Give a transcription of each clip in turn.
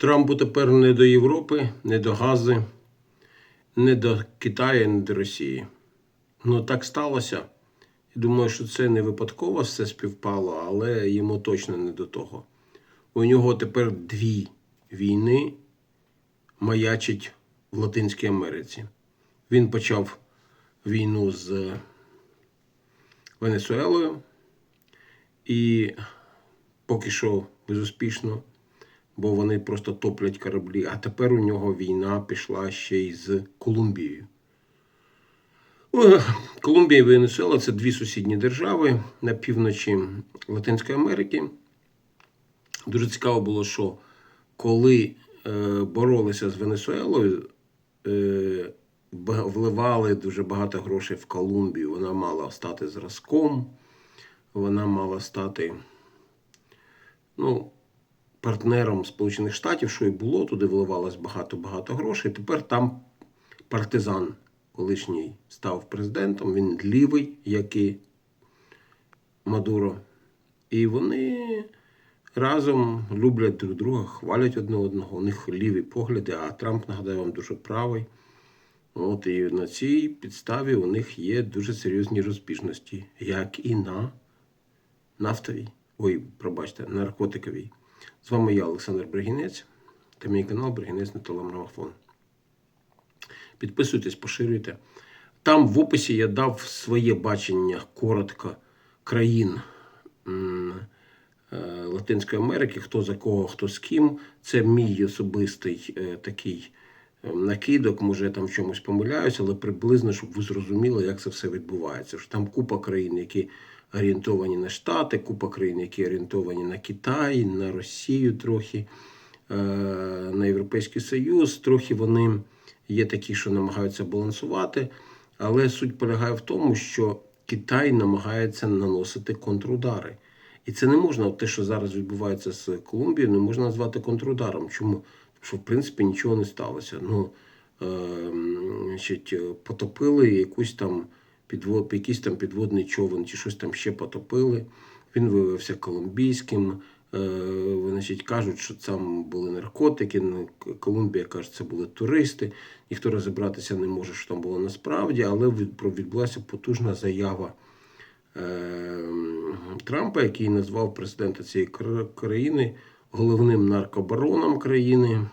Трампу тепер не до Європи, не до Гази, не до Китаю, не до Росії. Ну так сталося. Думаю, що це не випадково все співпало, але йому точно не до того. У нього тепер дві війни маячить в Латинській Америці. Він почав війну з Венесуелою і поки що безуспішно, бо вони просто топлять кораблі. А тепер у нього війна пішла ще й з Колумбією. Колумбія і Венесуела це дві сусідні держави на півночі Латинської Америки. Дуже цікаво було, що коли е, боролися з Венесуелою, е, вливали дуже багато грошей в Колумбію. Вона мала стати зразком, вона мала стати ну, партнером Сполучених Штатів, що і було, туди вливалось багато-багато грошей. Тепер там партизан колишній став президентом, він лівий, як і Мадуро. І вони разом люблять друг друга, хвалять одне одного. У них ліві погляди, а Трамп, нагадаю вам, дуже правий. От і на цій підставі у них є дуже серйозні розбіжності, як і на нафтовій, ой, пробачте, наркотиковій. З вами я, Олександр Бригінець, та мій канал Бригінець на телемарафон. Підписуйтесь, поширюйте. Там в описі я дав своє бачення коротко країн е, Латинської Америки, хто за кого, хто з ким. Це мій особистий е, такий накидок, може я там в чомусь помиляюся, але приблизно, щоб ви зрозуміли, як це все відбувається. Що там купа країн, які орієнтовані на Штати, купа країн, які орієнтовані на Китай, на Росію трохи, е, на Європейський Союз. Трохи вони є такі, що намагаються балансувати. Але суть полягає в тому, що Китай намагається наносити контрудари. І це не можна, те, що зараз відбувається з Колумбією, не можна назвати контрударом. Чому? Що, в принципі, нічого не сталося. Ну, е, значить, е, потопили якусь там підвод, якийсь там підводний човен, чи щось там ще потопили. Він виявився колумбійським. Е, значить, кажуть, що там були наркотики. ну, Колумбія каже, це були туристи. Ніхто розібратися не може, що там було насправді, але відбулася потужна заява Трампа, який назвав президента цієї країни головним наркобароном країни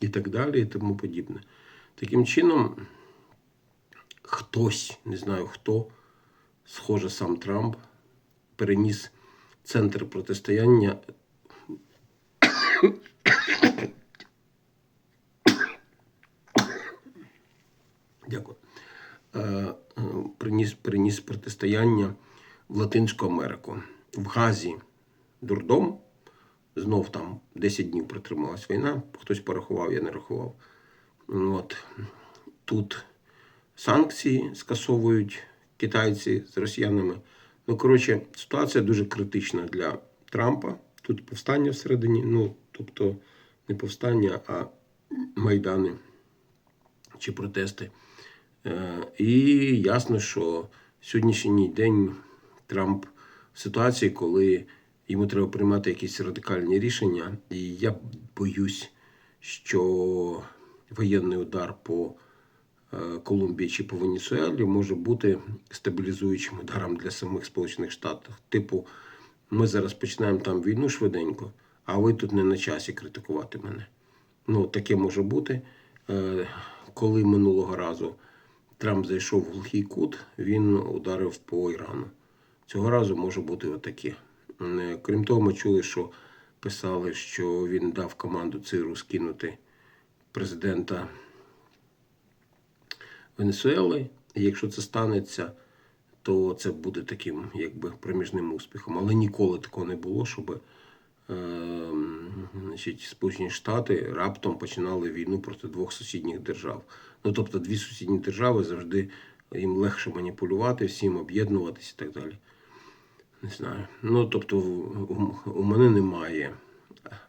і так далі, і тому подібне. Таким чином, хтось, не знаю хто, схоже, сам Трамп, переніс центр протистояння. Дякую. Е, е, Приніс, приніс протистояння в Латинську Америку. В Газі дурдом. Знов там 10 днів протрималась війна. Хтось порахував, я не рахував. От. Тут санкції скасовують китайці з росіянами. Ну, коротше, ситуація дуже критична для Трампа. Тут повстання всередині, ну, тобто не повстання, а майдани чи протести. Е, І ясно, що сьогоднішній день Трамп в ситуації, коли йому треба приймати якісь радикальні рішення, і я боюсь, що воєнний удар по е, Колумбії чи по Венесуелі може бути стабілізуючим ударом для самих Сполучених Штатів. Типу, ми зараз починаємо там війну швиденько, а ви тут не на часі критикувати мене. Ну, таке може бути. Е, Коли минулого разу Трамп зайшов в глухий кут, він ударив по Ірану. Цього разу може бути отаке. Е, Крім того, ми чули, що писали, що він дав команду ЦИРу скинути президента Венесуели. І якщо це станеться, то це буде таким якби проміжним успіхом. Але ніколи такого не було, щоб е, значить, Сполучені Штати раптом починали війну проти двох сусідніх держав. Ну тобто, дві сусідні держави завжди їм легше маніпулювати, всім об'єднуватися і так далі. Не знаю. Ну тобто, у, мене немає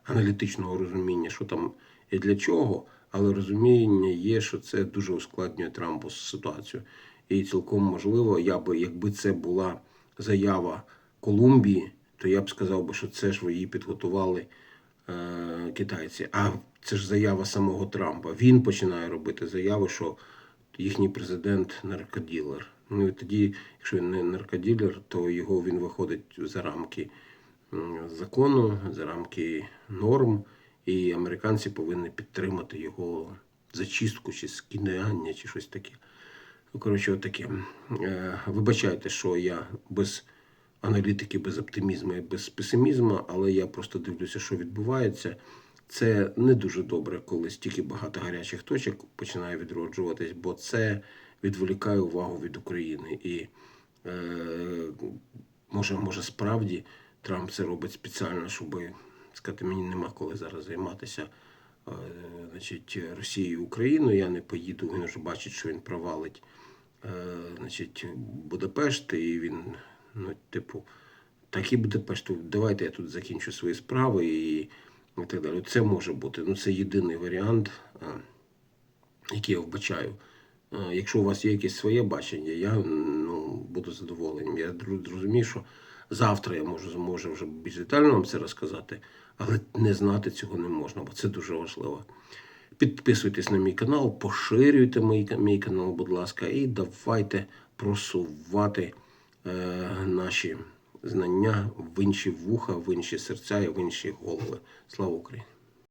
аналітичного розуміння, що там і для чого, але розуміння є, що це дуже ускладнює Трампу ситуацію. І цілком можливо, я би, якби це була заява Колумбії, то я б сказав би, що це ж ви її підготували е, китайці. А це ж заява самого Трампа. Він починає робити заяви, що їхній президент наркоділер. Ну і тоді, якщо він не наркоділер, то його він виходить за рамки закону, за рамки норм, і американці повинні підтримати його зачистку чи скидання, чи щось таке. Ну, коротше, отаке. Е, Вибачайте, що я без аналітики, без оптимізму і без песимізму, але я просто дивлюся, що відбувається. Це не дуже добре, коли стільки багато гарячих точок починає відроджуватись, бо це відволікає увагу від України. І е, може, може, справді Трамп це робить спеціально, щоб сказати, мені нема коли зараз займатися е, значить, Росією і Україною. Я не поїду, він вже бачить, що він провалить е, значить, Будапешт, і він, ну, типу, так і Будапешт, давайте я тут закінчу свої справи і, і так далі. Це може бути. Ну, це єдиний варіант, е, який я вбачаю. Якщо у вас є якесь своє бачення, я ну, буду задоволеним. Я розумію, що завтра я можу зможу вже більш детально вам це розказати, але не знати цього не можна, бо це дуже важливо. Підписуйтесь на мій канал, поширюйте мій, мій канал, будь ласка, і давайте просувати е, наші знання в інші вуха, в інші серця і в інші голови. Слава Україні!